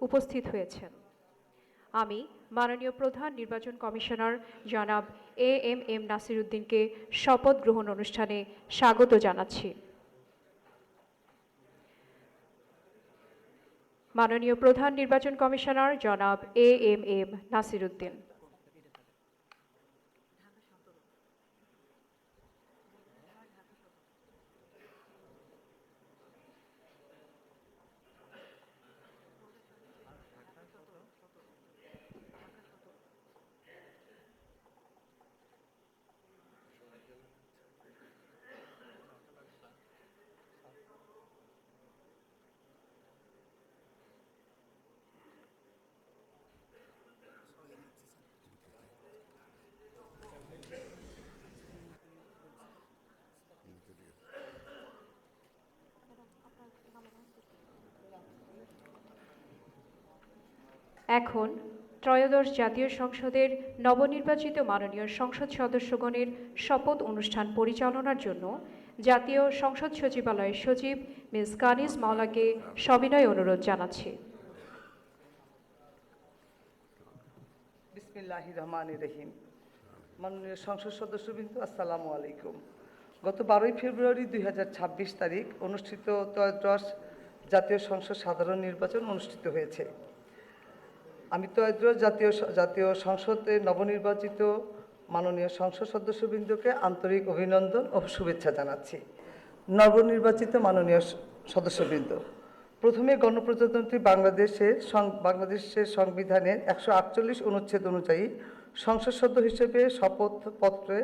উপস্থিত হয়েছেন। আমি মাননীয় প্রধান নির্বাচন কমিশনার জনাব এ এম এম নাসিরুদ্দিনকে শপথ গ্রহণ অনুষ্ঠানে স্বাগত জানাচ্ছি। মাননীয় প্রধান নির্বাচন কমিশনার জনাব এ এম এম নাসিরুদ্দিন। এখন ত্রয়োদশ জাতীয় সংসদের নবনির্বাচিত মাননীয় সংসদ সদস্যগণের শপথ অনুষ্ঠান পরিচালনার জন্য জাতীয় সংসদ সচিবালয়ের সচিব মিস কানিস মাওলাকে সবিনয় অনুরোধ জানাচ্ছি। রহমান রহিম। মাননীয় সংসদ সদস্যবৃন্দ, আসসালামু আলাইকুম। গত বারোই ফেব্রুয়ারি দুই হাজার ছাব্বিশ তারিখ অনুষ্ঠিত ত্রয়োদশ জাতীয় সংসদ সাধারণ নির্বাচন অনুষ্ঠিত হয়েছে। আমি ত্রয়োদশ জাতীয় জাতীয় সংসদে নবনির্বাচিত মাননীয় সংসদ সদস্যবৃন্দকে আন্তরিক অভিনন্দন ও শুভেচ্ছা জানাচ্ছি। নবনির্বাচিত মাননীয় সদস্যবৃন্দ, প্রথমে গণপ্রজাতন্ত্রী বাংলাদেশের বাংলাদেশের সংবিধানের একশো আটচল্লিশ অনুচ্ছেদ অনুযায়ী সংসদ সদস্য হিসেবে শপথপত্রে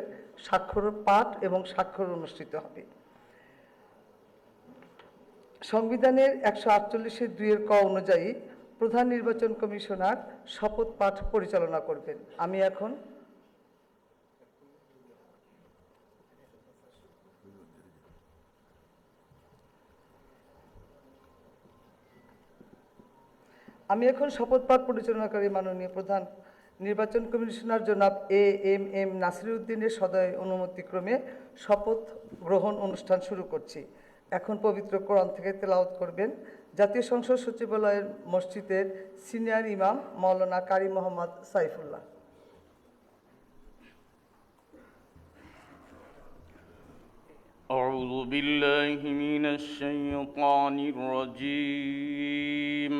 স্বাক্ষর, পাঠ এবং স্বাক্ষর অনুষ্ঠিত হবে। সংবিধানের একশো আটচল্লিশের দুইয়ের ক অনুযায়ী প্রধান নির্বাচন কমিশনার শপথ পাঠ পরিচালনা করবেন। আমি এখন আমি এখন শপথ পাঠ পরিচালনাকারী মাননীয় প্রধান নির্বাচন কমিশনার জনাব এ এম এম নাসিরুদ্দিনের সদয় অনুমতিক্রমে শপথ গ্রহণ অনুষ্ঠান শুরু করছি। এখন পবিত্র কোরআন থেকে তেলাওয়াত করবেন। জাতীয় সংসদ সচিবালয়ের মসজিদের সিনিয়র ইমাম মাওলানা কারি মোহাম্মদ সাইফুল্লাহ أعوذ بالله من الشيطان الرجيم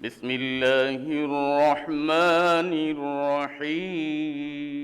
بسم الله الرحمن الرحيم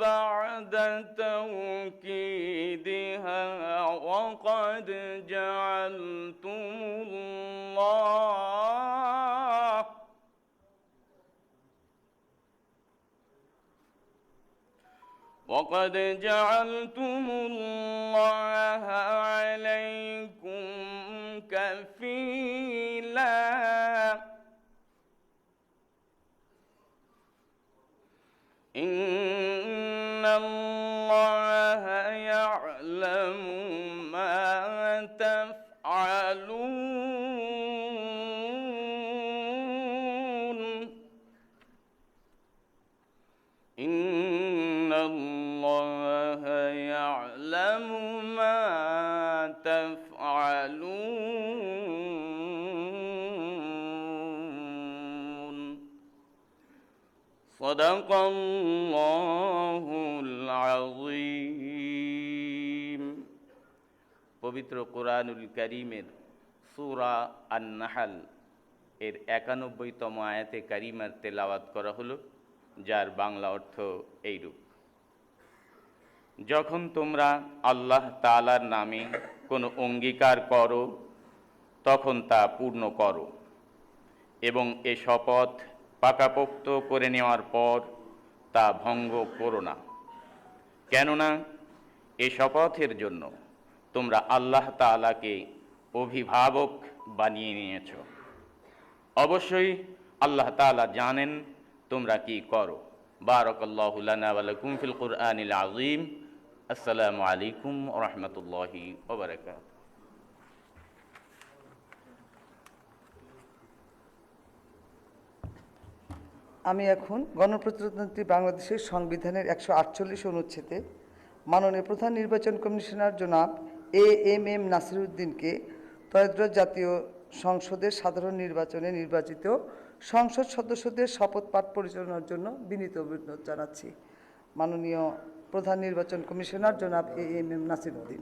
جعلتم الله وقد جعلتم الله عليكم كفيلاً ما تفعلون صدق الله العظيم পবিত্র কোরআনুল করিমের সূরা আন নাহাল এর একানব্বইতম আয়াতে কারিমার তেলাওয়াত করা হলো যার বাংলা অর্থ এইরূপ যখন তোমরা আল্লাহ তাআলার নামে কোনো অঙ্গীকার করো, তখন তা পূর্ণ করো এবং এ শপথ পাকাপোক্ত করে নেওয়ার পর তা ভঙ্গ করো না। কেননা এ শপথের জন্য তোমরা আল্লাহ তাআলাকে অভিভাবক বানিয়ে নিয়েছ। অবশ্যই আল্লাহ তাআলা জানেন তোমরা কি করো। ওয়া রাহমাতুল্লাহি ওয়া বারাকাতুহু। আমি এখন গণপ্রজাতন্ত্রী বাংলাদেশের সংবিধানের একশো আটচল্লিশ অনুচ্ছেদে মাননীয় প্রধান নির্বাচন কমিশনার জনাব এ এম এম নাসিরুদ্দিনকে ত্রয়োদশ জাতীয় সংসদের সাধারণ নির্বাচনে নির্বাচিত সংসদ সদস্যদের শপথ পাঠ পরিচালনার জন্য বিনীত অভিনন্দন জানাচ্ছি। মাননীয় প্রধান নির্বাচন কমিশনার জনাব এ এম এম নাসিরুদ্দিন।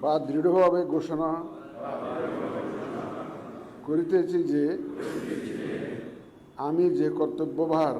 বা দৃঢ়ভাবে ঘোষণা করিতেছি যে আমি যে কর্তব্যভার